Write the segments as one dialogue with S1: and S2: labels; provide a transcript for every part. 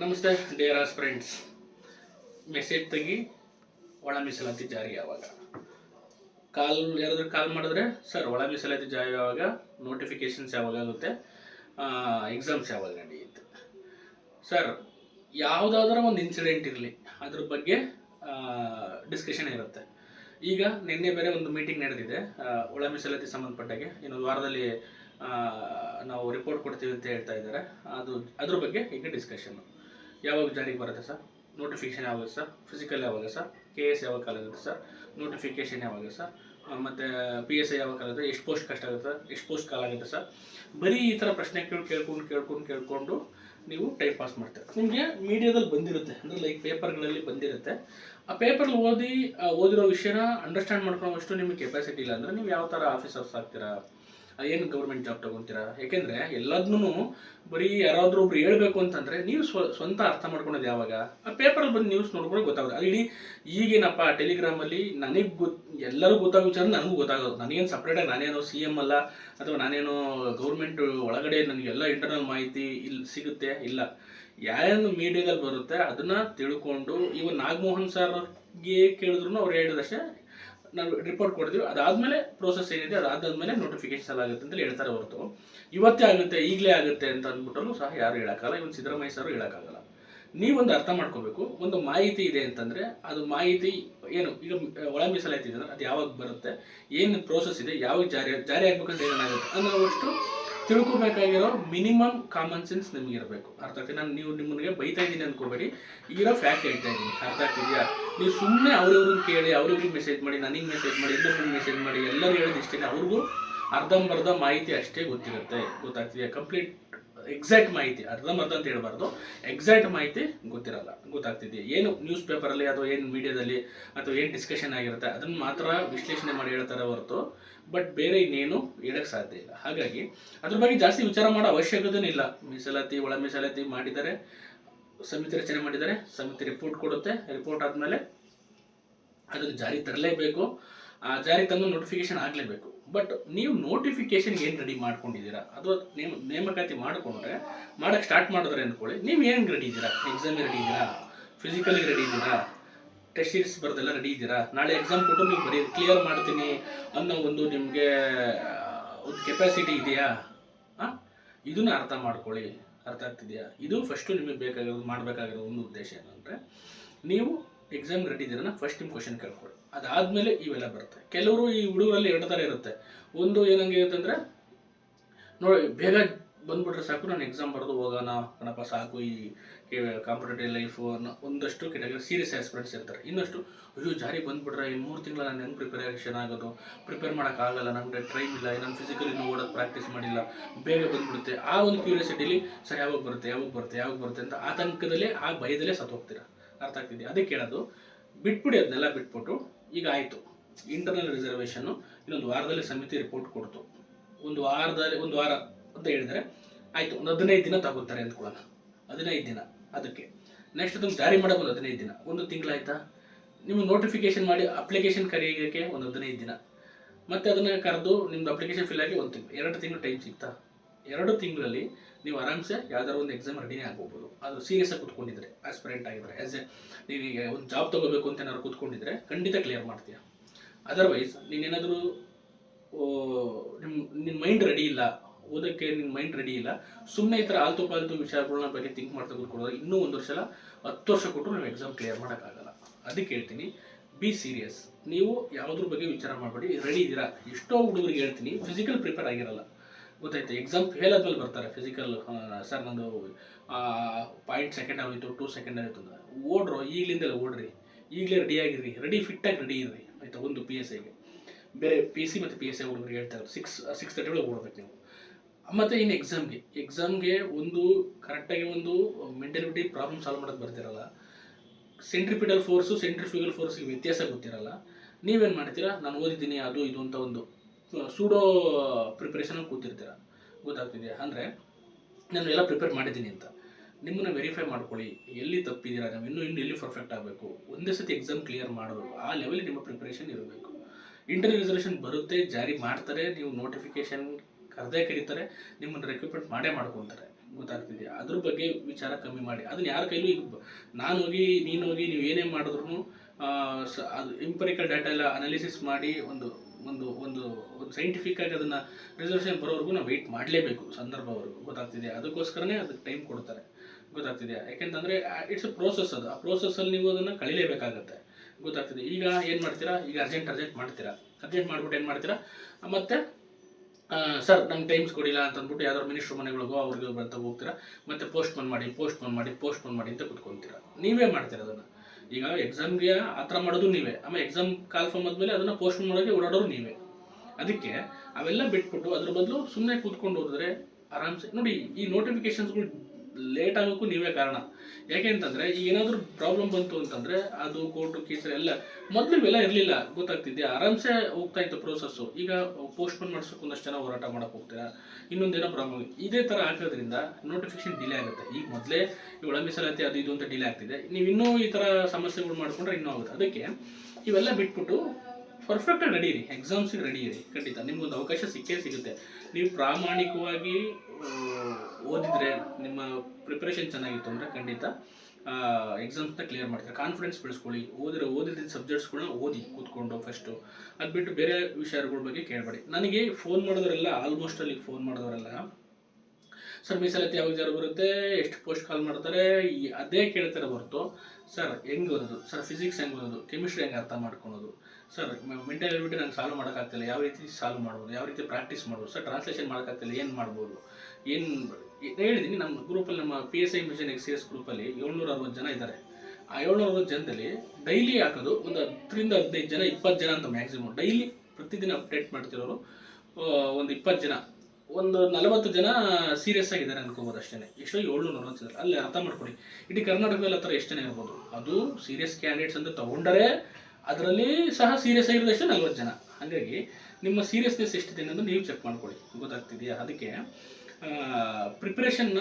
S1: ನಮಸ್ತೆ dear friends message ತೆಗಿ ಒಳ ಮೀಸಲಾತಿ ಜಾರಿ ಯಾವಾಗ? ಕಾಲ್, ಯಾರಾದರೂ ಕಾಲ್ ಮಾಡಿದ್ರೆ ಸರ್ ಒಳ ಮೀಸಲಾತಿ ಜಾರಿ ಯಾವಾಗ? ನೋಟಿಫಿಕೇಶನ್ಸ್ ಯಾವಾಗ ಆಗುತ್ತೆ? ಎಕ್ಸಾಮ್ಸ್ ಯಾವಾಗ ನಡೆಯುತ್ತೆ? ಸರ್ ಯಾವುದಾದ್ರೂ ಒಂದು ಇನ್ಸಿಡೆಂಟ್ ಇರಲಿ, ಅದ್ರ ಬಗ್ಗೆ ಡಿಸ್ಕಷನ್ ಇರುತ್ತೆ. ಈಗ ನಿನ್ನೆ ಬೇರೆ ಒಂದು ಮೀಟಿಂಗ್ ನಡೆದಿದೆ. ಒಳ ಮೀಸಲಾತಿ ಸಂಬಂಧಪಟ್ಟಾಗೆ. ಇನ್ನೊಂದು ವಾರದಲ್ಲಿ ನಾವು ರಿಪೋರ್ಟ್ ಕೊಡ್ತೀವಿ ಅಂತ ಹೇಳ್ತಾ ಇದ್ದಾರೆ. ಅದು, ಅದ್ರ ಬಗ್ಗೆ ಈಗ ಡಿಸ್ಕಷನ್ ಯಾವಾಗ ಜಾರಿಗೆ ಬರುತ್ತೆ ಸರ್? ನೋಟಿಫಿಕೇಶನ್ ಯಾವಾಗ ಸರ್? ಫಿಸಿಕಲ್ ಯಾವಾಗ ಸರ್? ಕೆ ಎಸ್ ಯಾವಾಗ ಕಾಲ ಆಗುತ್ತೆ ಸರ್? ನೋಟಿಫಿಕೇಶನ್ ಯಾವಾಗ ಸರ್? ಮತ್ತು ಪಿ ಎಸ್ ಐ ಯಾವಾಗ ಕಾಲಾಗುತ್ತೆ ಎಷ್ಟು ಪೋಸ್ಟ್ ಕಷ್ಟ ಆಗುತ್ತೆ? ಎಷ್ಟು ಪೋಸ್ಟ್ ಕಾಲಾಗುತ್ತೆ ಸರ್? ಬರೀ ಈ ಥರ ಪ್ರಶ್ನೆ ಕೇಳಿ, ಕೇಳ್ಕೊಂಡು ಕೇಳ್ಕೊಂಡು ಕೇಳ್ಕೊಂಡು ನೀವು ಟೈಮ್ ಪಾಸ್ ಮಾಡ್ತೀರ. ನಿಮಗೆ ಮೀಡಿಯಾದಲ್ಲಿ ಬಂದಿರುತ್ತೆ. ಅಂದರೆ ಲೈಕ್ ಪೇಪರ್ಗಳಲ್ಲಿ ಬಂದಿರುತ್ತೆ. ಆ ಪೇಪರ್ ಓದಿ ಓದಿರೋ ವಿಷಯನ ಅಂಡರ್ಸ್ಟ್ಯಾಂಡ್ ಮಾಡ್ಕೊಳ್ಳೋಷ್ಟು ನಿಮಗೆ ಕೆಪಾಸಿಟಿ ಇಲ್ಲ. ಅಂದರೆ ನೀವು ಯಾವ ಥರ ಆಫೀಸರ್ಸ್ ಆಗ್ತೀರಾ? ಏನು ಗೌರ್ಮೆಂಟ್ ಜಾಬ್ ತಗೊಂತೀರಾ? ಯಾಕೆಂದರೆ ಎಲ್ಲದನ್ನೂ ಬರೀ ಯಾರಾದರೂ ಒಬ್ರು ಹೇಳಬೇಕು ಅಂತಂದರೆ ನೀವು ಸ್ವ, ಸ್ವಂತ ಅರ್ಥ ಮಾಡ್ಕೊಳೋದು ಯಾವಾಗ? ಆ ಪೇಪರಲ್ಲಿ ಬಂದು ನ್ಯೂಸ್ ನೋಡ್ಕೊಂಡು ಗೊತ್ತಾಗುತ್ತೆ ಅದು ಇಡೀ ಈಗೇನಪ್ಪ ಟೆಲಿಗ್ರಾಮಲ್ಲಿ ನನಗೆ ಗೊತ್ತು ಎಲ್ಲರೂ ಗೊತ್ತಾಗೋ ವಿಚಾರ ನನಗೂ ಗೊತ್ತಾಗೋದು. ನನಗೇನು ಸಪ್ರೇಟಾಗಿ ನಾನೇನೋ ಸಿ ಎಂ ಅಲ್ಲ, ಅಥವಾ ನಾನೇನೋ ಗೌರ್ಮೆಂಟ್ ಒಳಗಡೆ ನನಗೆಲ್ಲ ಇಂಟರ್ನಲ್ ಮಾಹಿತಿ ಇಲ್ಲಿ ಸಿಗುತ್ತೆ? ಇಲ್ಲ. ಯಾರೇನು ಮೀಡಿಯಾದಲ್ಲಿ ಬರುತ್ತೆ, ಅದನ್ನು ತಿಳ್ಕೊಂಡು ಇವನ್ ನಾಗಮೋಹನ್ ಸರ್ಗೆ ಕೇಳಿದ್ರು ಅವ್ರು ಹೇಳಿದಷ್ಟೇ ನಾವು ರಿಪೋರ್ಟ್ ಕೊಡ್ತೀವಿ. ಅದಾದಮೇಲೆ ಪ್ರೋಸೆಸ್ ಏನಿದೆ ಅದಾದ್ಮೇಲೆ ನೋಟಿಫಿಕೇಶನ್ ಆಗುತ್ತೆ ಅಂತ ಹೇಳ್ತಾರೆ ಹೊರತು. ಇವತ್ತೇ ಆಗುತ್ತೆ, ಈಗಲೇ ಆಗುತ್ತೆ ಅಂತ ಅಂದ್ಬಿಟ್ಟು ಸಹ ಯಾರು ಹೇಳೋಕ್ಕಾಗಲ್ಲ. ಇವನ್ ಸಿದ್ದರಾಮಯ್ಯ ಸರ್ ಹೇಳೋಕ್ಕಾಗಲ್ಲ. ನೀವೊಂದು ಅರ್ಥ ಮಾಡ್ಕೋಬೇಕು. ಒಂದು ಮಾಹಿತಿ ಇದೆ ಅಂತಂದರೆ, ಅದು ಮಾಹಿತಿ ಏನು, ಈಗ ಒಳ ಅದು ಯಾವಾಗ ಬರುತ್ತೆ, ಏನು ಪ್ರೋಸೆಸ್ ಇದೆ ಯಾವಾಗ ಜಾರಿ ಜಾರಿ ಆಗ್ಬೇಕಂತ ಏನಾಗುತ್ತೆ ಅನ್ನೋವಷ್ಟು ತಿಳ್ಕೊಬೇಕಾಗಿರೋ ಮಿನಿಮಮ್ ಕಾಮನ್ ಸೆನ್ಸ್ ನಿಮ್ಗೆ ಇರಬೇಕು. ಅರ್ಥ ಆಗ್ತದೆ ನಾನು ನೀವು ನಿಮಗೆ ಬೈತಾ ಇದ್ದೀನಿ ಅನ್ಕೋಬೇಡಿ. ಇರೋ ಫ್ಯಾಕ್ಟ್ ಹೇಳ್ತಾ ಇದ್ದೀನಿ. ಅರ್ಥ ಆಗ್ತಿದೆಯಾ? ನೀವು ಸುಮ್ಮನೆ ಅವ್ರವ್ರನ್ನ ಕೇಳಿ ಅವ್ರಿಗೂ ಮೆಸೇಜ್ ಮಾಡಿ, ನನಗೆ ಮೆಸೇಜ್ ಮಾಡಿ ಎಲ್ಲರಿಗೂ ಮೆಸೇಜ್ ಮಾಡಿ, ಎಲ್ಲರೂ ಹೇಳಿದ ಇಷ್ಟೇ ಅವ್ರಿಗೂ ಅರ್ಧಂಬರ್ಧ ಮಾಹಿತಿ ಅಷ್ಟೇ ಗೊತ್ತಿರುತ್ತೆ. ಗೊತ್ತಾಗ್ತಿದೆಯಾ ಕಂಪ್ಲೀಟ್ ಎಕ್ಸಾಕ್ಟ್ ಮಾಹಿತಿ, ಅರ್ಧಂಬರ್ಧ ಅಂತ ಹೇಳ್ಬಾರ್ದು. ಎಕ್ಸಾಕ್ಟ್ ಮಾಹಿತಿ ಗೊತ್ತಿರಲ್ಲ. ಗೊತ್ತಾಗ್ತಿದೆ. ಏನು ನ್ಯೂಸ್ ಪೇಪರಲ್ಲಿ ಅಥವಾ ಏನು ಮೀಡಿಯಾದಲ್ಲಿ ಅಥವಾ ಏನು ಡಿಸ್ಕಷನ್ ಆಗಿರುತ್ತೆ, ಅದನ್ನು ಮಾತ್ರ ವಿಶ್ಲೇಷಣೆ ಮಾಡಿ ಹೇಳ್ತಾರೆ ಹೊರತು ಬಟ್ ಬೇರೆ ಇನ್ನೇನು ಹೇಳಕ್ಕೆ ಸಾಧ್ಯ ಇಲ್ಲ. ಹಾಗಾಗಿ ಅದ್ರ ಬಗ್ಗೆ ಜಾಸ್ತಿ ವಿಚಾರ ಮಾಡೋ ಅವಶ್ಯಕತೆ ಇಲ್ಲ. ಮೀಸಲಾತಿ, ಒಳ ಮೀಸಲಾತಿ ಮಾಡಿದ್ದಾರೆ. ಸಮಿತಿ ರಚನೆ ಮಾಡಿದ್ದಾರೆ, ಸಮಿತಿ ರಿಪೋರ್ಟ್ ಕೊಡುತ್ತೆ ರಿಪೋರ್ಟ್ ಆದಮೇಲೆ ಅದನ್ನು ಜಾರಿ ತರಲೇಬೇಕು. ಆ ಜಾರಿ ತಂದು ನೋಟಿಫಿಕೇಶನ್ ಆಗಲೇಬೇಕು. ಬಟ್ ನೀವು ನೋಟಿಫಿಕೇಶನ್ ಏನು ರೆಡಿ ಮಾಡ್ಕೊಂಡಿದ್ದೀರಾ? ಅಥವಾ ನೇಮ, ನೇಮಕಾತಿ ಮಾಡಿಕೊಂಡ್ರೆ ಮಾಡೋಕ್ಕೆ ಸ್ಟಾರ್ಟ್ ಮಾಡಿದ್ರೆ ಅಂದ್ಕೊಳ್ಳಿ. ನೀವು ಏನು ರೆಡಿ ಇದ್ದೀರಾ? ಎಕ್ಸಾಮಿಗೆ ರೆಡಿ ಇದ್ದೀರಾ? ಫಿಸಿಕಲಿಗೆ ರೆಡಿ ಇದ್ದೀರಾ? ಟೆಸ್ಟ್ ಸೀರೀಸ್ ಬರೋದೆಲ್ಲ ರೆಡಿ ಇದ್ದೀರಾ? ನಾಳೆ ಎಕ್ಸಾಮ್ ಕೊಟ್ಟು ನೀವು ಬರೀ ಕ್ಲಿಯರ್ ಮಾಡ್ತೀನಿ ಅನ್ನೋ ಒಂದು ನಿಮಗೆ ಒಂದು ಕೆಪಾಸಿಟಿ ಇದೆಯಾ? ಇದನ್ನ ಅರ್ಥ ಮಾಡ್ಕೊಳ್ಳಿ. ಅರ್ಥ ಆಗ್ತಿದೆಯಾ? ಇದು ಫಸ್ಟು ನಿಮಗೆ ಬೇಕಾಗಿರೋದು, ಮಾಡಬೇಕಾಗಿರೋ ಒಂದು ಉದ್ದೇಶ ಏನಂದರೆ ನೀವು ಎಕ್ಸಾಮ್ ರೆಡಿ ಇದ್ದೀರನ್ನ ಫಸ್ಟ್ ನಿಮ್ಮ ಕ್ವಶನ್ ಕೇಳ್ಕೊಳ್ಳಿ. ಅದಾದಮೇಲೆ ಇವೆಲ್ಲ ಬರುತ್ತೆ. ಕೆಲವರು ಈ ಹುಡುಗರಲ್ಲಿ ಎರಡು ಥರ ಇರುತ್ತೆ. ಒಂದು ಏನಂಗೆ ಅಂತಂದರೆ ನೋಡಿ, ಬೇಗ ಬಂದ್ಬಿಟ್ರೆ ಸಾಕು, ನಾನು ಎಕ್ಸಾಮ್ ಬರೆದು ಹೋಗೋಣ, ಕಣಪ್ಪ ಸಾಕು ಈ ಕಾಂಪಿಟೇಟಿವ್ ಲೈಫು ಅನ್ನೋ ಒಂದಷ್ಟು ಕೆಟಗರಿ ಸೀರಿಯಸ್ ಆಸ್ಪಿರೆಂಟ್ಸ್ ಇರ್ತಾರೆ. ಇನ್ನಷ್ಟು, ಅಯ್ಯೋ, ಜಾರಿ ಬಂದ್ಬಿಟ್ರೆ, ಈ ಮೂರು ತಿಂಗಳು ನಾನು ಹೆಂಗೆ ಪ್ರಿಪರೇಷನ್ ಆಗೋದು? ಪ್ರಿಪೇರ್ ಮಾಡೋಕ್ಕಾಗಲ್ಲ ನನಗೆ ಟ್ರೈಮ್ ಇಲ್ಲ ನಾನು ಫಿಸಿಕಲ್ ಇನ್ನೂ ಓಡೋದು ಪ್ರಾಕ್ಟೀಸ್ ಮಾಡಿಲ್ಲ, ಬೇಗ ಬಂದ್ಬಿಡುತ್ತೆ. ಆ ಒಂದು ಕ್ಯೂರಿಯಾಸಿಟಿಲಿ ಸರಿ, ಯಾವಾಗ ಬರುತ್ತೆ ಯಾವಾಗ ಬರುತ್ತೆ ಯಾವಾಗ ಬರುತ್ತೆ ಅಂತ ಆತಂಕದಲ್ಲೇ ಆ ಭಯದಲ್ಲೇ ಸತ್ತು ಹೋಗ್ತೀರಾ? ಅರ್ಥ ಆಗ್ತಿದೆ ಅದಕ್ಕೆ ಕೇಳೋದು, ಬಿಟ್ಬಿಡಿ ಅದನ್ನೆಲ್ಲ ಬಿಟ್ಬಿಟ್ಟು, ಈಗ ಆಯಿತು. ಇಂಟರ್ನಲ್ ರಿಸರ್ವೇಷನ್ನು ಇನ್ನೊಂದು ವಾರದಲ್ಲಿ ಸಮಿತಿ ರಿಪೋರ್ಟ್ ಕೊಡ್ತು. ಒಂದು ವಾರದಲ್ಲಿ, ಒಂದು ವಾರ ಅಂತ ಹೇಳಿದರೆ, ಆಯಿತು, ಒಂದು ಹದಿನೈದು ದಿನ ತಗೋತಾರೆ ಅಂದ್ಕೊಳ್ಳೋಣ. ಹದಿನೈದು ದಿನ, ಅದಕ್ಕೆ. ನೆಕ್ಸ್ಟ್ ಅದನ್ನು ಜಾರಿ ಮಾಡೋಕೆ ಒಂದು ಹದಿನೈದು ದಿನ. ಒಂದು ತಿಂಗಳಾಯ್ತಾ? ನಿಮ್ಮ ನೋಟಿಫಿಕೇಶನ್ ಮಾಡಿ ಅಪ್ಲಿಕೇಶನ್ ಕರೆಯೋಕ್ಕೆ ಒಂದು ಹದಿನೈದು ದಿನ. ಮತ್ತೆ ಅದನ್ನು ಕರೆದು ನಿಮ್ದು ಅಪ್ಲಿಕೇಶನ್ ಫಿಲ್ ಆಗಿ ಒಂದು ತಿಂಗಳು, ಎರಡು ತಿಂಗಳು ಟೈಮ್ ಸಿಗ್ತಾ? ಎರಡು ತಿಂಗಳಲ್ಲಿ ನೀವು ಆರಾಮ್ಸೆ ಯಾವ್ದಾದ್ರು ಒಂದು ಎಕ್ಸಾಮ್ ರೆಡಿನೇ ಆಗ್ಬೋದು. ಅದು ಸೀರಿಯಸ್ ಆಗಿ ಕೂತ್ಕೊಂಡಿದ್ರೆ ಆಸ್ಪಿರೆಂಟ್ ಆಗಿದ್ರೆ. ಆ್ಯಸ್ ಎ ನೀವೀಗ ಒಂದು ಜಾಬ್ ತೊಗೋಬೇಕು ಅಂತ ಏನಾದ್ರು ಕೂತ್ಕೊಂಡಿದ್ರೆ ಖಂಡಿತ ಕ್ಲಿಯರ್ ಮಾಡ್ತೀಯ. ಅದರ್ವೈಸ್ ನೀನೇನಾದರೂ ನಿಮ್ಮ ನಿನ್ನ ಮೈಂಡ್ ರೆಡಿ ಇಲ್ಲ ಓದೋಕ್ಕೆ ನಿನ್ನ ಮೈಂಡ್ ರೆಡಿ ಇಲ್ಲ. ಸುಮ್ಮನೆ ಈ ಥರ ಆಲ್ತು ಪಾಲ್ತು ವಿಚಾರಗಳನ್ನ ಬಗ್ಗೆ ಥಿಂಕ್ ಮಾಡ್ತಾ ಕೂತ್ಕೊಳ್ಳೋದು ಇನ್ನೂ ಒಂದು ವರ್ಷ ಹತ್ತು ವರ್ಷ ಕೊಟ್ಟರು ನೀವು ಎಕ್ಸಾಮ್ ಕ್ಲಿಯರ್ ಮಾಡೋಕ್ಕಾಗಲ್ಲ. ಅದಕ್ಕೆ ಹೇಳ್ತೀನಿ ಬಿ ಸೀರಿಯಸ್ ನೀವು ಯಾವುದ್ರ ಬಗ್ಗೆ ವಿಚಾರ ಮಾಡಬೇಡಿ ರೆಡಿ ಇದ್ದೀರಾ? ಎಷ್ಟೋ ಹುಡುಗರಿಗೆ ಹೇಳ್ತೀನಿ ಫಿಸಿಕಲ್ ಪ್ರಿಪೇರ್ ಆಗಿರಲ್ಲ. ಗೊತ್ತಾಯ್ತು? ಎಕ್ಸಾಮ್ ಫೇಲ್ ಆದ್ಮೇಲೆ ಬರ್ತಾರೆ ಫಿಸಿಕಲ್ ಸರ್ ನಂದು ಪಾಯಿಂಟ್ ಸೆಕೆಂಡ್ ಆಗೋಯ್ತು ಟೂ ಸೆಕೆಂಡ್ ಆಯಿತು ಅಂತ. ಓಡ್ರೋ, ಈಗಲಿಂದಲೇ ಓಡ್ರಿ. ಈಗಲೇ ರೆಡಿ ಆಗಿರಿ ರೆಡಿ ಫಿಟ್ಟಾಗಿ ರೆಡಿ ಇರ್ರಿ. ಆಯಿತಾ? ಒಂದು ಪಿ ಎಸ್ ಐಗೆ ಬೇರೆ ಪಿ ಸಿ ಮತ್ತು ಪಿ ಎಸ್ ಐ ಹುಡುಗರಿಗೆ ಹೇಳ್ತಾರೆ ಸಿಕ್ಸ್ ಸಿಕ್ಸ್ ತರ್ಟಿ ಒಳಗೆ ಓಡ್ಬೇಕು ನೀವು. ಮತ್ತು ಇನ್ನು ಎಕ್ಸಾಮ್ಗೆ ಎಕ್ಸಾಮ್ಗೆ ಒಂದು ಕರೆಕ್ಟಾಗಿ ಒಂದು ಮೆಂಟಲಿಟಿ ಪ್ರಾಬ್ಲಮ್ ಸಾಲ್ವ್ ಮಾಡೋಕ್ಕೆ ಬರ್ತಿರಲ್ಲ. ಸೆಂಟ್ರಿಪಿಟಲ್ ಫೋರ್ಸು ಸೆಂಟ್ರಿಫ್ಯೂಗಲ್ ಫೋರ್ಸ್ಗೆ ವ್ಯತ್ಯಾಸ ಗೊತ್ತಿರಲ್ಲ. ನೀವೇನು ಮಾಡ್ತೀರಾ? ನಾನು ಓದಿದ್ದೀನಿ, ಅದು, ಇದು ಅಂತ ಒಂದು ಸೂಡೋ ಪ್ರಿಪ್ರೇಷನಲ್ಲಿ ಕೂತಿರ್ತೀರ. ಗೊತ್ತಾಗ್ತಿದೆ. ಅಂದರೆ ನಾನು ಎಲ್ಲ ಪ್ರಿಪೇರ್ ಮಾಡಿದ್ದೀನಿ ಅಂತ. ನಿಮ್ಮನ್ನ ವೆರಿಫೈ ಮಾಡ್ಕೊಳ್ಳಿ. ಎಲ್ಲಿ ತಪ್ಪಿದ್ದೀರಾ? ನಾವು ಇನ್ನೂ, ಇನ್ನು ಎಲ್ಲಿ ಪರ್ಫೆಕ್ಟ್ ಆಗಬೇಕು? ಒಂದೇ ಸತಿ ಎಕ್ಸಾಮ್ ಕ್ಲಿಯರ್ ಮಾಡಬೇಕು. ಆ ಲೆವೆಲ್ ನಿಮ್ಮ ಪ್ರಿಪ್ರೇಷನ್ ಇರಬೇಕು. ಇಂಟರ್ವ್ಯೂ ರಿಸರ್ವೇಷನ್ ಬರುತ್ತೆ, ಜಾರಿ ಮಾಡ್ತಾರೆ. ನೀವು ನೋಟಿಫಿಕೇಶನ್ ಕರೆದೇ ಕರೀತಾರೆ, ನಿಮ್ಮನ್ನು ರೆಕ್ರೂಟ್ಮೆಂಟ್ ಮಾಡೇ ಮಾಡ್ಕೊತಾರೆ ಗೊತ್ತಾಗ್ತಿದೆಯಾ? ಅದ್ರ ಬಗ್ಗೆ ವಿಚಾರ ಕಮ್ಮಿ ಮಾಡಿ. ಅದನ್ನ ಯಾರ ಕೈಲೂ ಈಗ ನಾನು ಹೋಗಿ, ನೀನು ಹೋಗಿ, ನೀವು ಏನೇ ಮಾಡಿದ್ರು ಅದು ಇಂಪರಿಕಲ್ ಡಾಟಾ ಎಲ್ಲ ಅನಾಲಿಸಿಸ್ ಮಾಡಿ ಒಂದು ಒಂದು ಒಂದು ಒಂದು ಸೈಂಟಿಫಿಕ್ ಆಗಿ ಅದನ್ನು ರಿಸಲ್ಯೂಷನ್ ಬರೋವರೆಗೂ ನಾವು ವೆಯ್ಟ್ ಮಾಡಲೇಬೇಕು ಸಂದರ್ಭವರೆಗೂ ಗೊತ್ತಾಗ್ತಿದೆ ಅದಕ್ಕೋಸ್ಕರನೇ ಅದಕ್ಕೆ ಟೈಮ್ ಕೊಡ್ತಾರೆ. ಗೊತ್ತಾಗ್ತಿದೆಯಾ? ಯಾಕೆಂತಂದರೆ ಇಟ್ಸ್ ಅ ಪ್ರೋಸೆಸ್ ಅದು. ಆ ಪ್ರೋಸೆಸ್ಸಲ್ಲಿ ನೀವು ಅದನ್ನು ಕಳಿಲೇಬೇಕಾಗತ್ತೆ. ಗೊತ್ತಾಗ್ತಿದೆ. ಈಗ ಏನು ಮಾಡ್ತೀರಾ? ಈಗ ಅರ್ಜೆಂಟ್ ಅರ್ಜೆಂಟ್ ಮಾಡ್ತೀರಾ. ಅರ್ಜೆಂಟ್ ಮಾಡ್ಬಿಟ್ಟು ಏನು ಮಾಡ್ತೀರಾ? ಮತ್ತೆ ಸರ್, ನಂಗೆ ಟೈಮ್ಸ್ ಕೊಡಿಲ್ಲ ಅಂತ ಅಂದ್ಬಿಟ್ಟು ಯಾವ್ದಾದ್ರು ಮಿನಿಸ್ಟ್ರ್ ಮನೆಗಳಿಗೋ ಅವ್ರಿಗೆ ಬರ್ತಾ ಹೋಗ್ತೀರಾ? ಮತ್ತೆ ಪೋಸ್ಟ್ಪೋನ್ ಮಾಡಿ ಪೋಸ್ಟ್ಪೋನ್ ಮಾಡಿ ಪೋಸ್ಟ್ಪೋನ್ ಮಾಡಿ ಅಂತ ಕುತ್ಕೊಂತೀರಾ? ನೀವೇ ಮಾಡ್ತೀರಾ ಅದನ್ನು? ಈಗ ಎಕ್ಸಾಮ್ಗೆ ಆ ಥರ ಮಾಡೋದು ನೀವೇ. ಆಮೇಲೆ ಎಕ್ಸಾಮ್ ಕಾಲ್ಫಾರ್ಮ್ ಆದಮೇಲೆ ಅದನ್ನು ಪೋಸ್ಟ್ಪೋನ್ ಮಾಡೋಕ್ಕೆ ಓಡಾಡೋರು ನೀವೇ. ಅದಕ್ಕೆ ಅವೆಲ್ಲ ಬಿಟ್ಬಿಟ್ಟು ಅದ್ರ ಬದಲು ಸುಮ್ಮನೆ ಕೂತ್ಕೊಂಡು ಹೋದ್ರೆ ಆರಾಮ್ಸೆ. ನೋಡಿ, ಈ ನೋಟಿಫಿಕೇಶನ್ಸ್ಗಳು ಲೇಟ್ ಆಗೋಕ್ಕೂ ನೀವೇ ಕಾರಣ. ಯಾಕೆ ಅಂತಂದರೆ, ಈಗ ಏನಾದರೂ ಪ್ರಾಬ್ಲಮ್ ಬಂತು ಅಂತಂದರೆ, ಅದು ಕೋರ್ಟು ಕೇಸರಿ ಎಲ್ಲ ಮೊದಲು ಇವೆಲ್ಲ ಇರಲಿಲ್ಲ. ಗೊತ್ತಾಗ್ತಿದ್ಯಾ ಆರಾಮ್ಸೆ ಹೋಗ್ತಾ ಇತ್ತು ಪ್ರೋಸೆಸ್ಸು ಈಗ ಪೋಸ್ಟ್ಪೋನ್ ಮಾಡಿಸೋಕೆ ಒಂದಷ್ಟು ಜನ ಹೋರಾಟ ಮಾಡೋಕ್ಕೆ ಹೋಗ್ತೀರಾ? ಇನ್ನೊಂದೇನೋ ಪ್ರಾಬ್ಲಮ್ ಇದೇ ಥರ ಹಾಕೋದ್ರಿಂದ ನೋಟಿಫಿಕೇಶನ್ ಡಿಲೇ ಆಗುತ್ತೆ. ಈಗ ಮೊದಲೇ ಒಳ ಮೀಸಲಾತಿ ಅದು ಇದು ಅಂತ ಡಿಲೇ ಆಗ್ತಿದೆ. ನೀವು ಇನ್ನೂ ಈ ಥರ ಸಮಸ್ಯೆಗಳು ಮಾಡ್ಕೊಂಡ್ರೆ ಇನ್ನೂ ಆಗುತ್ತೆ. ಅದಕ್ಕೆ ಇವೆಲ್ಲ ಬಿಟ್ಬಿಟ್ಟು ಪರ್ಫೆಕ್ಟಾಗಿ ನಡೀರಿ ಎಕ್ಸಾಮ್ಸಿಗೆ ರೆಡಿ ಇರಿ. ಖಂಡಿತ. ನಿಮ್ಗೊಂದು ಅವಕಾಶ ಸಿಕ್ಕೇ ಸಿಗುತ್ತೆ. ನೀವು ಪ್ರಾಮಾಣಿಕವಾಗಿ ಓದಿದರೆ ನಿಮ್ಮ ಪ್ರಿಪ್ರೇಷನ್ ಚೆನ್ನಾಗಿತ್ತು ಅಂದರೆ ಖಂಡಿತ ಎಕ್ಸಾಮ್ಸ್ನ ಕ್ಲಿಯರ್ ಮಾಡ್ತಾರೆ. ಕಾನ್ಫಿಡೆನ್ಸ್ ಬೆಳೆಸ್ಕೊಳ್ಳಿ. ಓದಿರೋ ಓದಿದ ಸಬ್ಜೆಕ್ಟ್ಸ್ಗಳನ್ನ ಓದಿ, ಕೂತ್ಕೊಂಡು ಫಸ್ಟು ಅದು ಬಿಟ್ಟು ಬೇರೆ ವಿಷಯಗಳ ಬಗ್ಗೆ ಕೇಳಬೇಡಿ. ನನಗೆ ಫೋನ್ ಮಾಡಿದವರೆಲ್ಲ ಆಲ್ಮೋಸ್ಟ್ ಅಲ್ಲಿ ಫೋನ್ ಮಾಡಿದವರೆಲ್ಲ ಸರ್, ಮೀಸಲಾತಿ ಯಾವಾಗ ಜಾರಿ ಬರುತ್ತೆ? ಎಷ್ಟು ಪೋಸ್ಟ್ ಕಾಲ್ ಮಾಡ್ತಾರೆ? ಅದೇ ಕೇಳ್ತಾರೆ ಹೊರತು. ಸರ್, ಹೆಂಗೆ ಓದೋದು? ಸರ್ ಫಿಸಿಕ್ಸ್ ಹೆಂಗೆ ಓದೋದು? ಕೆಮಿಸ್ಟ್ರಿ ಹೆಂಗೆ ಅರ್ಥ ಮಾಡ್ಕೊಳೋದು? ಸರ್ ಮೆಂಟಲ್ ಹೇಳ್ಬಿಟ್ಟು ನಂಗೆ ಸಾಲ್ವ್ ಮಾಡೋಕ್ಕಾಗ್ತಿಲ್ಲ. ಯಾವ ರೀತಿ ಸಾಲ್ವ್ ಮಾಡ್ಬೋದು? ಯಾವ ರೀತಿ ಪ್ರಾಕ್ಟೀಸ್ ಮಾಡ್ಬೋದು? ಸರ್ ಟ್ರಾನ್ಸ್ಲೇಷನ್ ಮಾಡೋಕ್ಕಾಗ್ತಿಲ್ಲ. ಏನು ಮಾಡ್ಬೋದು? ಏನು ಹೇಳಿದ್ದೀನಿ ನಮ್ಮ ಗ್ರೂಪಲ್ಲಿ ನಮ್ಮ P S I mission X S ಗ್ರೂಪಲ್ಲಿ ಏಳ್ನೂರ ಅರವತ್ತು ಜನ ಇದ್ದಾರೆ ಆ ಏಳ್ನೂರ ಅರವತ್ತು ಜನದಲ್ಲಿ ಡೈಲಿ ಹಾಕೋದು ಒಂದು ಹತ್ತರಿಂದ ಹದಿನೈದು ಜನ, ಇಪ್ಪತ್ತು ಜನ ಅಂತ ಮ್ಯಾಕ್ಸಿಮಮ್ ಡೈಲಿ ಪ್ರತಿದಿನ ಅಪ್ಡೇಟ್ ಮಾಡ್ತಿರೋರು ಒಂದು ಇಪ್ಪತ್ತು ಜನ. ಒಂದು ನಲವತ್ತು ಜನ ಸೀರಿಯಸ್ ಆಗಿದ್ದಾರೆ ಅನ್ಕೋಬೋದು ಅಷ್ಟೇ ಎಷ್ಟೋ ಏಳ್ನೂರ ನಲವತ್ತು ಜನ. ಅಲ್ಲಿ ಅರ್ಥ ಮಾಡ್ಕೊಳ್ಳಿ. ಇಡೀ ಕರ್ನಾಟಕದಲ್ಲಿ ಆ ಥರ ಎಷ್ಟು ಜನ ಇರ್ಬೋದು? ಅದು ಸೀರಿಯಸ್ ಕ್ಯಾಂಡಿಡೇಟ್ಸ್ ಅಂತ ತಗೊಂಡರೆ ಅದರಲ್ಲಿ ಸಹ ಸೀರಿಯಸ್ ಆಗಿರೋದಷ್ಟೇ ನಲ್ವತ್ತು ಜನ. ಹಾಗಾಗಿ ನಿಮ್ಮ ಸೀರಿಯಸ್ನೆಸ್ ಎಷ್ಟಿದೆ ಅನ್ನೋದು ನೀವು ಚೆಕ್ ಮಾಡ್ಕೊಳ್ಳಿ. ಗೊತ್ತಾಗ್ತಿದೆಯಾ? ಅದಕ್ಕೆ ಪ್ರಿಪ್ರೇಷನ್ನ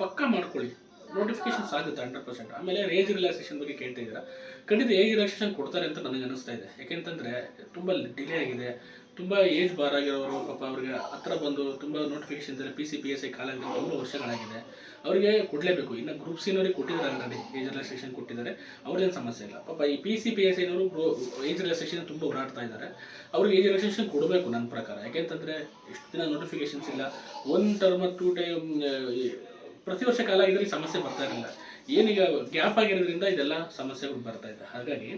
S1: ಪಕ್ಕಾ ಮಾಡ್ಕೊಳ್ಳಿ. ನೋಟಿಫಿಕೇಶನ್ಸ್ ಆಗುತ್ತೆ ಹಂಡ್ರೆಡ್ ಪರ್ಸೆಂಟ್ ಆಮೇಲೆ ಏಜ್ ರಿಲ್ಯಾಕ್ಸೇಷನ್ ಬಗ್ಗೆ ಕೇಳ್ತಾ ಇದ್ದೀರಾ? ಖಂಡಿತ ಏಜ್ ರಿಲ್ಯಾಕ್ಸೇಷನ್ ಕೊಡ್ತಾರೆ ಅಂತ ನನಗೆ ಅನಿಸ್ತಾ ಇದೆ. ಯಾಕೆಂತಂದರೆ ತುಂಬ ಡಿಲೇ ಆಗಿದೆ. ತುಂಬ ಏಜ್ ಬಾರ್ ಆಗಿರೋರು ಪಾಪ ಅವ್ರಿಗೆ ಹತ್ರ ಬಂದು ತುಂಬ ನೋಟಿಫಿಕೇಶನ್ಸ್ ಎಲ್ಲ P C P S I ಕಾಲಾಗಿದೆ ತುಂಬ ವರ್ಷಗಳಾಗಿದೆ. ಅವರಿಗೆ ಕೊಡಲೇಬೇಕು. ಇನ್ನು ಗ್ರೂಪ್ ಸಿನವ್ರಿಗೆ ಕೊಟ್ಟಿದ್ದಾರೆ ಆಲ್ರೆಡಿ ಏಜ್ ರಿಲ್ಯಾಕ್ಸೇಷನ್ ಕೊಟ್ಟಿದ್ದಾರೆ. ಅವ್ರೇನು ಸಮಸ್ಯೆ ಇಲ್ಲ. ಪಾಪ ಈ ಪಿ ಸಿ ಪಿ ಎಸ್ ಐನವರು ಏಜ್ ರಿಲ್ಯಾಕ್ಸೇಷನ್ ತುಂಬ ಓಡಾಡ್ತಾ ಇದ್ದಾರೆ. ಅವ್ರಿಗೆ ಏಜ್ ರಿಲ್ಯಾಕ್ಸೇಷನ್ ಕೊಡಬೇಕು ನನ್ನ ಪ್ರಕಾರ. ಯಾಕೆಂತಂದರೆ ಎಷ್ಟು ದಿನ ನೋಟಿಫಿಕೇಶನ್ಸ್ ಇಲ್ಲ. ಒನ್ ಟರ್ಮ್ ಟೂ ಟೈಮ್ ಪ್ರತಿ ವರ್ಷ ಕಾಲ ಇದರಲ್ಲಿ ಸಮಸ್ಯೆ ಬರ್ತಾ ಇರಲಿಲ್ಲ ಏನೀಗ ಗ್ಯಾಪ್ ಆಗಿರೋದ್ರಿಂದ ಇದೆಲ್ಲ ಸಮಸ್ಯೆಗಳು ಬರ್ತಾ ಇದೆ. ಹಾಗಾಗಿ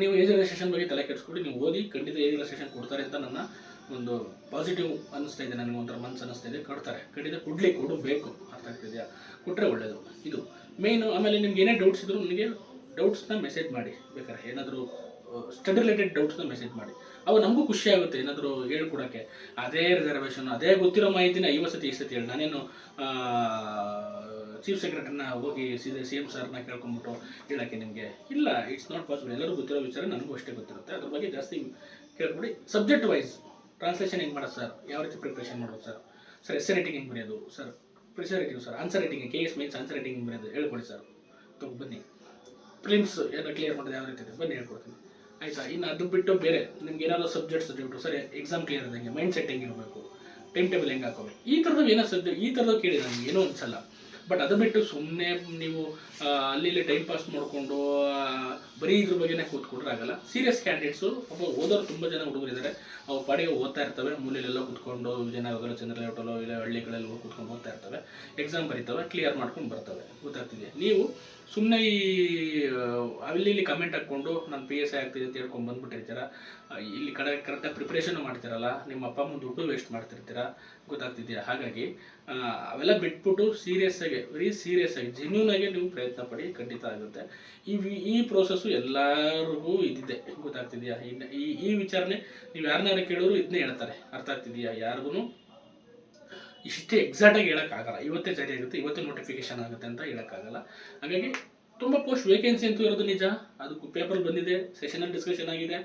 S1: ನೀವು ಏಜ್ ರಿಲ್ಯಾಕ್ಸೇಷನ್ ಬಗ್ಗೆ ತಲೆ ಕೆಡಿಸ್ಕೊಡಿ, ನೀವು ಓದಿ ಖಂಡಿತ ಏಜ್ ರಿಲ್ಯಾಕ್ಸೇಷನ್ ಕೊಡ್ತಾರೆ ಅಂತ ನನ್ನ ಒಂದು ಪಾಸಿಟಿವ್ ಅನ್ನಿಸ್ತಾ ಇದೆ, ನನಗೆ ಒಂಥರ ಮನಸ್ಸು ಅನ್ನಿಸ್ತಾ ಇದೆ ಕೊಡ್ತಾರೆ ಖಂಡಿತ ಕೊಡಲಿ ಕೊಡಬೇಕು ಅರ್ಥ ಆಗ್ತಿದೆಯಾ? ಕೊಟ್ಟರೆ ಒಳ್ಳೆಯದು ಇದು ಮೇಯ್ನು ಆಮೇಲೆ ನಿಮ್ಗೆ ಏನೇ ಡೌಟ್ಸ್ ಇದ್ರು ನನಗೆ ಡೌಟ್ಸ್ನ ಮೆಸೇಜ್ ಮಾಡಿ. ಬೇಕಾದ್ರೆ ಏನಾದರೂ ಸ್ಟಡಿ ರಿಲೇಟೆಡ್ ಡೌಟ್ಸ್ನ ಮೆಸೇಜ್ ಮಾಡಿ. ಅವು ನಮಗೂ ಖುಷಿ ಆಗುತ್ತೆ, ಏನಾದರೂ ಹೇಳ್ಕೊಡೋಕ್ಕೆ. ಅದೇ ರಿಸರ್ವೇಷನ್ ಅದೇ ಗೊತ್ತಿರೋ ಮಾಹಿತಿನ ಐವತ್ತು ಸತಿ ಈ ಸತಿ ಹೇಳಿ. ನಾನೇನು ಚೀಫ್ ಸೆಕ್ರೆಟರಿನ ಹೋಗಿ ಸೀದಾ ಸಿ ಎಂ ಸರ್ನ ಕೇಳ್ಕೊಂಬಿಟ್ಟು ಹೇಳೋಕ್ಕೆ ನಿಮಗೆ, ಇಲ್ಲ ಇಟ್ಸ್ ನಾಟ್ ಪಾಸಿಬಲ್ ಎಲ್ಲರೂ ಗೊತ್ತಿರೋ ವಿಚಾರ ನನಗೂ ಅಷ್ಟೇ ಗೊತ್ತಿರುತ್ತೆ. ಅದ್ರ ಬಗ್ಗೆ ಜಾಸ್ತಿ ಕೇಳ್ಕೊಡಿ ಸಬ್ಜೆಕ್ಟ್ ವೈಸ್ ಟ್ರಾನ್ಸ್ಲೇಷನ್ ಹೆಂಗೆ ಮಾಡೋದು ಸರ್ ಯಾವ ರೀತಿ ಪ್ರಿಪ್ರೇಷನ್ ಮಾಡೋದು ಸರ್ ಸರ್ ಎಸ್ ರೈಟಿಂಗ್ ಹೆಂಗೆ ಬರೆಯೋದು? Sir ಪ್ರಿಸರ್ writing sir answer writing K S means answer writing ಹೆಂಗೆ ಬರೆಯೋದು? ಹೇಳ್ಕೊಡಿ ಸರ್ ತೊಗೊಂಡು ಬನ್ನಿ. ಪ್ರಿಲಿಮ್ಸ್ ಏನೋ ಕ್ಲಿಯರ್ ಮಾಡೋದು, ಯಾವ ರೀತಿ ಇದೆ? ಬನ್ನಿ, ಹೇಳ್ಕೊಡ್ತೀನಿ. ಆಯಿತಾ? ಇನ್ನು ಅದು ಬಿಟ್ಟು ಬೇರೆ, ನಿಮ್ಗೆ ಏನಾದರೂ ಸಬ್ಜೆಕ್ಟ್ ಸಬ್ಜೆಕ್ಟು ಸರಿ ಎಕ್ಸಾಮ್ ಕ್ಲಿಯರ್ ಇದ್ದಂಗೆ ಮೈಂಡ್ ಸೆಟ್ ಹೆಂಗಿರಬೇಕು ಟೈಮ್ ಟೇಬಲ್ ಹೆಂಗೆ ಹಾಕೋಬೇಕು? ಈ ಥರದ್ದು ಏನೋ ಸಬ್ಜೆಕ್ಟ್ ಈ ಥರದ್ದು ಕೇಳಿದೆ ನನಗೆ ಏನೋ ಅನ್ಸಲ್ಲ. ಬಟ್ ಅದು ಬಿಟ್ಟು ಸುಮ್ಮನೆ ನೀವು ಅಲ್ಲಿ ಇಲ್ಲಿ ಟೈಮ್ ಪಾಸ್ ಮಾಡಿಕೊಂಡು ಬರೀ ಇದ್ರ ಬಗ್ಗೆನೇ ಕೂತ್ಕೊಂಡ್ರೆ ಆಗಲ್ಲ. ಸೀರಿಯಸ್ ಕ್ಯಾಂಡಿಡೇಟ್ಸು ಪಾಪ ಓದೋರು ತುಂಬ ಜನ ಹುಡುಗರಿದ್ದಾರೆ ಅವು ಪಾಡಿಗೆ ಓದ್ತಾ ಇರ್ತವೆ. ಮೂಲೆಯಲ್ಲೆಲ್ಲ ಕೂತ್ಕೊಂಡು ವಿಜಯನಗರ ಚಂದ್ರಲೇಔಟಲ್ಲೋ ಇಲ್ಲ ಹಳ್ಳಿಗಳಲ್ಲಿ ಹೋಗಿ ಕೂತ್ಕೊಂಡು ಓದ್ತಾ ಇರ್ತವೆ. ಎಕ್ಸಾಮ್ ಬರೀತವೆ ಕ್ಲಿಯರ್ ಮಾಡ್ಕೊಂಡು ಬರ್ತವೆ. ಗೊತ್ತಾಗ್ತಿದೆ. ನೀವು ಸುಮ್ಮನೆ ಈ ಅಲ್ಲಿ ಇಲ್ಲಿ ಕಮೆಂಟ್ ಹಾಕ್ಕೊಂಡು ನಾನು ಪಿ ಎಸ್ ಐ ಆಗ್ತಿದೆ ಅಂತ ಹೇಳ್ಕೊಂಡು ಬಂದ್ಬಿಟ್ಟಿರ್ತೀರ? ಇಲ್ಲಿ ಕಡೆ ಕರೆಕ್ಟಾಗಿ ಪ್ರಿಪ್ರೇಷನ್ ಮಾಡ್ತಿರಲ್ಲ. ನಿಮ್ಮ ಅಪ್ಪ ಅಮ್ಮ ದುಡ್ಡು ವೇಸ್ಟ್ ಮಾಡ್ತಿರ್ತೀರ? ಗೊತ್ತಾಗ್ತಿದೆಯಾ ಹಾಗಾಗಿ ಅವೆಲ್ಲ ಬಿಟ್ಬಿಟ್ಟು ಸೀರಿಯಸ್ ಆಗಿ ವೆರಿ ಸೀರಿಯಸ್ ಆಗಿ ಜೆನ್ಯೂನ್ ಆಗಿ ನೀವು ಪ್ರಯತ್ನ ಪಡಿ. ಖಂಡಿತ ಆಗುತ್ತೆ. ಈ ಈ ಪ್ರೋಸೆಸ್ಸು ಎಲ್ಲರಿಗೂ ಇದಿದೆ. ಗೊತ್ತಾಗ್ತಿದೆಯಾ? ಇನ್ನು ಈ ಈ ವಿಚಾರನೆ ನೀವು ಯಾರನ್ನಾರು ಕೇಳೋರು ಇದನ್ನೇ ಹೇಳ್ತಾರೆ. ಅರ್ಥ ಆಗ್ತಿದೆಯಾ? ಯಾರಿಗೂ ಇಷ್ಟೇ ಎಕ್ಸಾಕ್ಟಾಗಿ ಹೇಳೋಕ್ಕಾಗಲ್ಲ. ಇವತ್ತೇ ಜಾರಿ ಆಗುತ್ತೆ, ಇವತ್ತೇ ನೋಟಿಫಿಕೇಶನ್ ಆಗುತ್ತೆ ಅಂತ ಹೇಳೋಕ್ಕಾಗಲ್ಲ. ಹಾಗಾಗಿ ತುಂಬ ಪೋಸ್ಟ್ ವೇಕೆನ್ಸಿ ಅಂತೂ ಇರೋದು ನಿಜ. ಅದಕ್ಕೂ ಪೇಪರ್ ಬಂದಿದೆ ಸೆಷನಲ್ಲಿ ಡಿಸ್ಕಷನ್ ಆಗಿದೆ.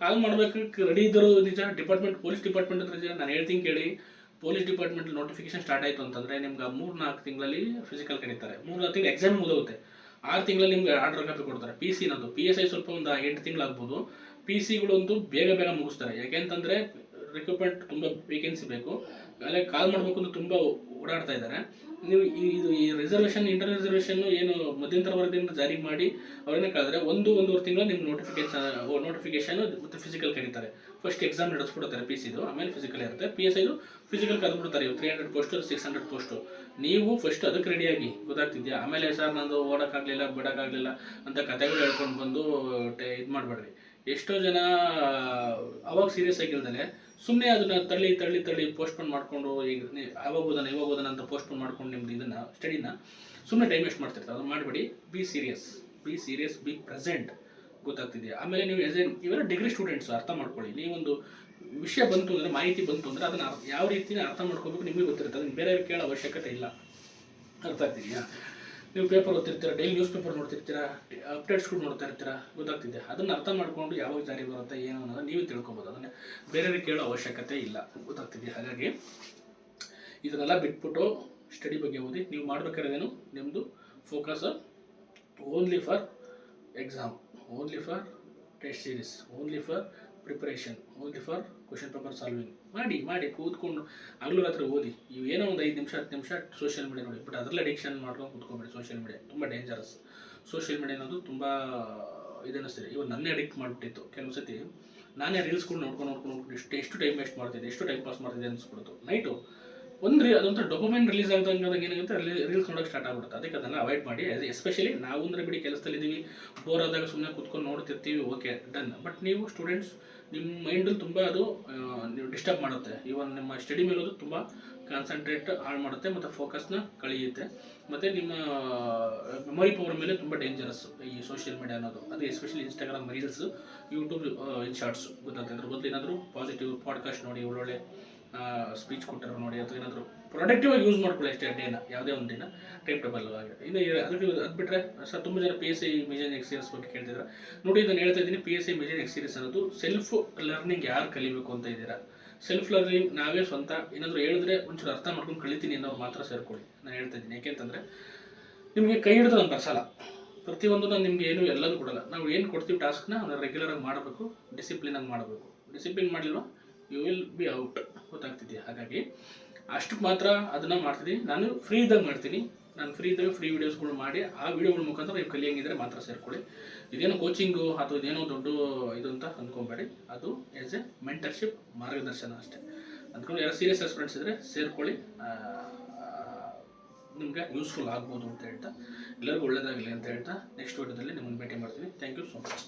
S1: ಕಾಲ್ ಮಾಡಬೇಕು ರೆಡಿ ಇದ್ದರು ನಿಜ. ಡಿಪಾರ್ಟ್ಮೆಂಟ್ ಪೊಲೀಸ್ ಡಿಪಾರ್ಟ್ಮೆಂಟ್ ಹತ್ರ ನಿಜ ನಾನು ಹೇಳ್ತೀನಿ ಕೇಳಿ. ಪೊಲೀಸ್ ಡಿಪಾರ್ಟ್ಮೆಂಟ್ ನೋಟಿಫಿಕೇಶನ್ ಸ್ಟಾರ್ಟ್ ಆಯಿತು ಅಂತಂದರೆ ನಿಮ್ಗೆ ಮೂರು ನಾಲ್ಕು ತಿಂಗಳಲ್ಲಿ ಫಿಸಿಕಲ್ ಕರೀತಾರೆ. ಮೂರು ನಾಲ್ಕು ತಿಂಗಳು ಎಕ್ಸಾಮ್ ಮುಗಿದೋಗುತ್ತೆ. ಆರು ತಿಂಗಳಲ್ಲಿ ನಿಮ್ಗೆ ಆರ್ಡರ್ ಕಾಪಿ ಕೊಡ್ತಾರೆ ಪಿ ಸಿ ನಂದು ಪಿ ಎಸ್ ಐ ಸ್ವಲ್ಪ ಒಂದು ಎಂಟು ತಿಂಗಳಾಗ್ಬೋದು ಪಿ ಸಿಗಳಂತೂ ಬೇಗ ಬೇಗ ಮುಗಿಸ್ತಾರೆ. ಯಾಕೆಂತಂದರೆ ರಿಕ್ರೂಟ್ಮೆಂಟ್ ತುಂಬ ವೇಕೆನ್ಸಿ ಬೇಕು. ಅಲ್ಲೇ ಕಾಲ್ ಮಾಡಬೇಕು ಅಂತ ತುಂಬ ಓಡಾಡ್ತಾ ಇದ್ದಾರೆ. ನೀವು ಇದು ಈ ರಿಸರ್ವೇಷನ್ ಇಂಟರ್ ರಿಸರ್ವೇಷನ್ ಏನು ಮಧ್ಯಂತರ ವರದಿಯನ್ನು ಜಾರಿ ಮಾಡಿ ಅವ್ರನ್ನ ಕಳೆದ್ರೆ ಒಂದು ಒಂದೂವರೆ ತಿಂಗಳು ನಿಮ್ಗೆ ನೋಟಿಫಿಕೇಶನ್ ನೋಟಿಫಿಕೇಶನ್ ಮತ್ತು ಫಿಸಿಕಲ್ ಕರೀತಾರೆ. ಫಸ್ಟ್ ಎಕ್ಸಾಮ್ ನಡೆಸ್ಬಿಡ್ತಾರೆ ಪಿ ಸಿದು ಆಮೇಲೆ ಫಿಸಿಕಲ್ ಇರುತ್ತೆ. ಪಿ ಎಸ್ ಐದು ಫಿಸಿಕಲ್ ಕರೆದ್ಬಿಡ್ತಾರೆ ಇವು three hundred post six hundred post ನೀವು ಫಸ್ಟ್ ಅದಕ್ಕೆ ರೆಡಿಯಾಗಿ ಗೊತ್ತಾಗ್ತಿದ್ಯಾ? ಆಮೇಲೆ ಸರ್ ನಂದು ಓಡೋಕ್ಕಾಗಲಿಲ್ಲ, ಬಿಡೋಕ್ಕಾಗಲಿಲ್ಲ ಅಂತ ಕತೆಗಳು ಹೇಳ್ಕೊಂಡು ಬಂದು ಇದು ಮಾಡಬೇಡ್ರಿ ಎಷ್ಟೋ ಜನ, ಅವಾಗ ಸೀರಿಯಸ್ ಆಗಿಲ್ದಲೆ ಸುಮ್ಮನೆ ಅದನ್ನ ತಳ್ಳಿ ತಳ್ಳಿ ತಳ್ಳಿ ಪೋಸ್ಟ್ಪೋನ್ ಮಾಡಿಕೊಂಡು ಈಗ ಯಾವಾಗ ಓದೋಣ ಇವಾಗ ಓದೋಣ ಅಂತ ಪೋಸ್ಟ್ಪೋನ್ ಮಾಡ್ಕೊಂಡು ನಿಮ್ದು ಇದನ್ನು ಸ್ಟಡಿನ ಸುಮ್ಮನೆ ಟೈಮ್ ವೇಸ್ಟ್ ಮಾಡ್ತಿರ್ತಾರೆ. ಅದು ಮಾಡಬೇಡಿ. Be serious be serious be present ಗೊತ್ತಾಗ್ತಿದೆಯಾ? ಆಮೇಲೆ ನೀವು ಎಸ್ ಎ ಇವೆಲ್ಲ ಡಿಗ್ರಿ ಸ್ಟೂಡೆಂಟ್ಸ್ ಅರ್ಥ ಮಾಡ್ಕೊಳ್ಳಿ. ನೀವೊಂದು ವಿಷಯ ಬಂತು ಅಂದರೆ, ಮಾಹಿತಿ ಬಂತು ಅಂದರೆ ಅದನ್ನು ಯಾವ ರೀತಿನ ಅರ್ಥ ಮಾಡ್ಕೋಬೇಕು ನಿಮಗೆ ಗೊತ್ತಿರುತ್ತೆ. ಅದನ್ನು ಬೇರೆಯವ್ರಿಗೆ ಕೇಳೋ ಅವಶ್ಯಕತೆ ಇಲ್ಲ. ಅರ್ಥ ಆಗ್ತಿದೆಯಾ? ನೀವು ಪೇಪರ್ ಓದ್ತಿರ್ತೀರ ಡೈಲಿ ನ್ಯೂಸ್ ಪೇಪರ್ ನೋಡ್ತಿರ್ತೀರಾ ಅಪ್ಡೇಟ್ಸ್ಗಳು ನೋಡ್ತಾ ಇರ್ತೀರಾ, ಗೊತ್ತಾಗ್ತಿದೆ. ಅದನ್ನು ಅರ್ಥ ಮಾಡ್ಕೊಂಡು ಯಾವಾಗ ಜಾರಿ ಬರುತ್ತೆ, ಏನು ಅನ್ನೋದು ನೀವು ತಿಳ್ಕೊಬೋದು. ಅದನ್ನು ಬೇರೆಯವ್ರಿಗೆ ಕೇಳೋ ಅವಶ್ಯಕತೆ ಇಲ್ಲ. ಗೊತ್ತಾಗ್ತಿದೆ. ಹಾಗಾಗಿ ಇದನ್ನೆಲ್ಲ ಬಿಟ್ಬಿಟ್ಟು ಸ್ಟಡಿ ಬಗ್ಗೆ ಓದಿ, ನೀವು ಮಾಡಬೇಕಾದೇನು ನಿಮ್ಮದು focus only for exam only for test series only for preparation only for question paper solving ಮಾಡಿ ಮಾಡಿ, ಕೂತ್ಕೊಂಡು ಹಗಲು ರಾತ್ರಿ ಓದಿ. ಇವು ಏನೋ ಒಂದು ಐದು ನಿಮಿಷ, ಹತ್ತು ನಿಮಿಷ ಸೋಷಿಯಲ್ ಮೀಡಿಯಾ ನೋಡಿ. ಬಟ್ ಅದರಲ್ಲಿ ಅಡಿಕ್ಷನ್ ಮಾಡ್ಕೊಂಡು ಕೂತ್ಕೊಂಬೇಡಿ ಸೋಷಿಯಲ್ ಮೀಡಿಯಾ ತುಂಬ ಡೇಂಜರಸ್ ಸೋಷಿಯಲ್ ಮೀಡಿಯಾ ಅನ್ನೋದು ತುಂಬ ಇದನ್ನಿಸ್ತಿದೆ. ಇವಾಗ ನನ್ನೇ ಅಡಿಕ್ಟ್ ಮಾಡಿಬಿಟ್ಟಿತ್ತು. ಕೆಲವು ಸತಿ ನಾನೇ ರೀಲ್ಸ್ಗಳು ನೋಡ್ಕೊಂಡು ನೋಡ್ಕೊಂಡು ನೋಡ್ಕೊಂಡು ಎಷ್ಟು ಎಷ್ಟು ಟೈಮ್ ವೇಸ್ಟ್ ಮಾಡ್ತಿದ್ದೆ ಎಷ್ಟು ಟೈಮ್ ಪಾಸ್ ಮಾಡ್ತಿದ್ದೆ ಅನ್ಸ್ಬಿಡ್ತು. ನೈಟು ಒಂದು ರೀ ಅದೊಂಥರ ಡಾಕ್ಯುಮೆಂಟ್ ರಿಲೀಸ್ ಆಗ್ತಾ ಆದಾಗ ಏನಾಗುತ್ತೆ? ರೀಲ್ಸ್ ನೋಡೋಕೆ ಸ್ಟಾರ್ಟ್ ಆಗ್ಬಿಡುತ್ತೆ. ಅದಕ್ಕೆ ಅದನ್ನು ಅವಾಯ್ಡ್ ಮಾಡಿ. ಎಸ್ಪೆಷಲಿ ನಾವು ಅಂದರೆ ಬಿಡಿ ಕೆಲಸದಲ್ಲಿದ್ದೀವಿ ಬೋರ್ ಆದಾಗ ಸುಮ್ಮನೆ ಕೂತ್ಕೊಂಡು ನೋಡ್ತಿರ್ತೀವಿ ಓಕೆ ಡನ್ ಬಟ್ ನೀವು ಸ್ಟೂಡೆಂಟ್ಸ್ ನಿಮ್ಮ ಮೈಂಡಲ್ಲಿ ತುಂಬ ಅದು ನೀವು ಡಿಸ್ಟರ್ಬ್ ಮಾಡುತ್ತೆ. ಇವನ್ ನಿಮ್ಮ ಸ್ಟಡಿ ಮೇಲೆ ತುಂಬ ಕಾನ್ಸಂಟ್ರೇಟ್ ಹಾಳು ಮಾಡುತ್ತೆ ಮತ್ತು ಫೋಕಸ್ನ ಕಳೆಯುತ್ತೆ. ಮತ್ತು ನಿಮ್ಮ ಮೆಮೊರಿ ಪವರ್ ಮೇಲೆ ತುಂಬ ಡೇಂಜರಸ್ ಈ ಸೋಷಿಯಲ್ ಮೀಡಿಯಾ ಅನ್ನೋದು. ಅದು especially Instagram reels YouTube shorts ಗೊತ್ತಾಗ್ತದೆ ಅದ್ರ ಬದಲು ಏನಾದರೂ ಪಾಸಿಟಿವ್ ಪಾಡ್ಕಾಸ್ಟ್ ನೋಡಿ ಒಳ್ಳೊಳ್ಳೆ ಸ್ಪೀಚ್ ಕೊಟ್ಟರು ನೋಡಿ ಅಥವಾ ಏನಾದರೂ ಪ್ರೊಡಕ್ಟಿವ್ ಆಗಿ ಯೂಸ್ ಮಾಡ್ಕೊಳ್ಳಿ ಅಷ್ಟೇ ಡೇನ ಯಾವುದೇ ಒಂದು ದಿನ ಟೈಪ್ ಟೇಬಲ್ ಆಗಿದೆ. ಇನ್ನು ಅದು ಅದು ಬಿಟ್ಟರೆ ಸರ್, ತುಂಬ ಜನ P S C major experience ಬಗ್ಗೆ ಕೇಳ್ತಿದ್ದಾರೆ ನೋಡಿ ನಾನು ಹೇಳ್ತಾ ಇದ್ದೀನಿ P S C major experience ಅನ್ನೋದು ಸೆಲ್ಫ್ ಲರ್ನಿಂಗ್ ಯಾರು ಕಲಿಬೇಕು ಅಂತ ಇದ್ದೀರಾ? ಸೆಲ್ಫ್ ಲರ್ನಿಂಗ್ ನಾವೇ ಸ್ವಂತ, ಏನಾದರೂ ಹೇಳಿದ್ರೆ ಒಂಚೂರು ಅರ್ಥ ಮಾಡ್ಕೊಂಡು ಕಲಿತೀನಿ ಅನ್ನೋರು ಮಾತ್ರ ಸೇರ್ಕೊಳ್ಳಿ ನಾನು ಹೇಳ್ತಾ ಇದ್ದೀನಿ ಯಾಕೆಂತಂದರೆ ನಿಮಗೆ ಕೈ ಹಿಡಿದು ನಾನು ಬರ್ಸಲ್ಲ. ಪ್ರತಿಯೊಂದು ನಾನು ನಿಮಗೆ ಏನು ಎಲ್ಲದೂ ಕೊಡಲ್ಲ. ನಾವು ಏನು ಕೊಡ್ತೀವಿ ಟಾಸ್ಕ್ನ ಅದನ್ನು ರೆಗ್ಯುಲರಾಗಿ ಮಾಡಬೇಕು ಡಿಸಿಪ್ಲಿನಾಗಿ ಮಾಡಬೇಕು. ಡಿಸಿಪ್ಲಿನ್ ಮಾಡಿಲ್ವಾ? ಯು ವಿಲ್ ಬಿ ಔಟ್ ಗೊತ್ತಾಗ್ತಿದೆಯಾ ಹಾಗಾಗಿ ಅಷ್ಟಕ್ಕೆ ಮಾತ್ರ ಅದನ್ನು ಮಾಡ್ತೀನಿ ನಾನು ಫ್ರೀ ಇದ್ದಾಗ ಮಾಡ್ತೀನಿ. ನಾನು ಫ್ರೀ ಇದ್ದಾಗ ಫ್ರೀ ವೀಡಿಯೋಸ್ಗಳು ಮಾಡಿ ಆ ವೀಡಿಯೋಗಳ ಮುಖಾಂತರ ನೀವು ಕಲಿಯಂಗಿದ್ರೆ ಮಾತ್ರ ಸೇರ್ಕೊಳ್ಳಿ. ಇದೇನೋ ಕೋಚಿಂಗು ಅಥವಾ ಇದೇನೋ ದೊಡ್ಡ ಇದು ಅಂತ ಅಂದ್ಕೊಬೇಡಿ ಅದು ಆ್ಯಸ್ ಎ ಮೆಂಟರ್ಶಿಪ್ ಮಾರ್ಗದರ್ಶನ ಅಷ್ಟೇ. ಅಂದ್ಕೊಂಡು ಯಾರು ಸೀರಿಯಸ್ ಸ್ಟೂಡೆಂಟ್ಸ್ ಇದ್ದರೆ ಸೇರ್ಕೊಳ್ಳಿ. ನಿಮಗೆ ಯೂಸ್ಫುಲ್ ಆಗ್ಬೋದು ಅಂತ ಹೇಳ್ತಾ, ಎಲ್ಲರಿಗೂ ಒಳ್ಳೆಯದಾಗಲಿ ಅಂತ ಹೇಳ್ತಾ ನೆಕ್ಸ್ಟ್ ವೀಡಿಯೋದಲ್ಲಿ ನಿಮ್ಮನ್ನು ಭೇಟಿ ಮಾಡ್ತೀನಿ. Thank you so much